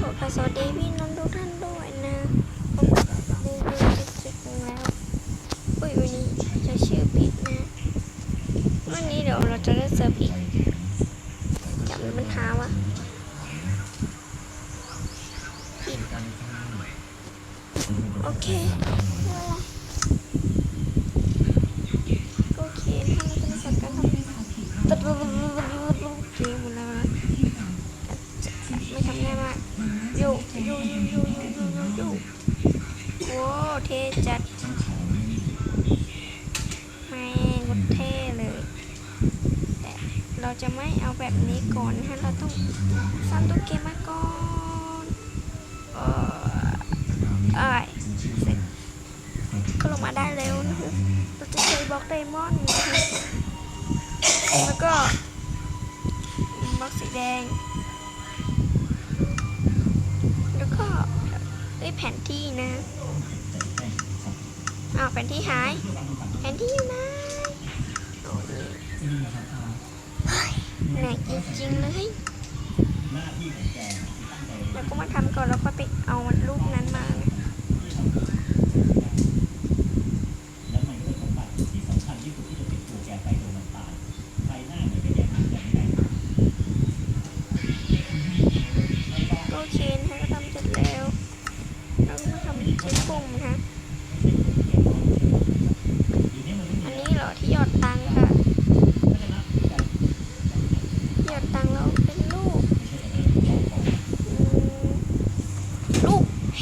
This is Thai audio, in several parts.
ขอกราบสวัสดีพี่น้องทุกท่านด้วยนะผมรีวิวจิกๆแล้วอุ้ยวันนี้จะชื่อปิดนะวันนี้เดี๋ยวเราจะได้เสิร์ฟอีกจำปัญหาวะปิดโอเค โอ้เท่จัดแม่งโคตรเท่เลย แต่เราจะไม่เอาแบบนี้ก่อนนะฮะเราต้องสร้างตัวเกมมาก่อนเออเอ้ยเสร็จก็ลงมาได้เร็วนะฮะเราจะใช้บล็อกไดมอนด์นะฮะแล้วก็บล็อกสีแดง แล้วก็เอ้ย แผนที่นะอ้าวแผนที่หาย แผนที่อยู่ไหนโอ้ยหนจริงๆเลย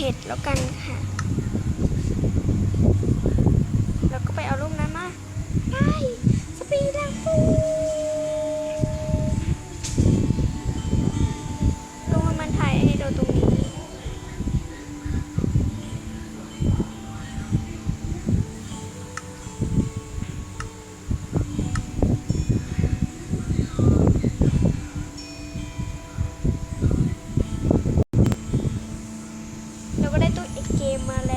็ดแล้วกันค่ะ gamer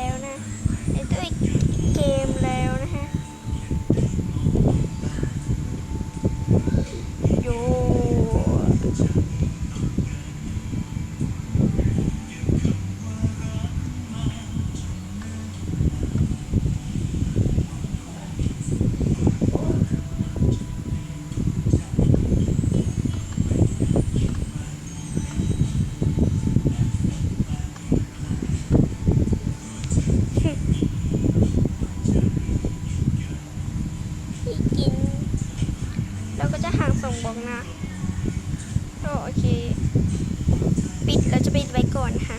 ข้งน้โอเค ปิดเราจะปิดไว้ก่อนค่ะ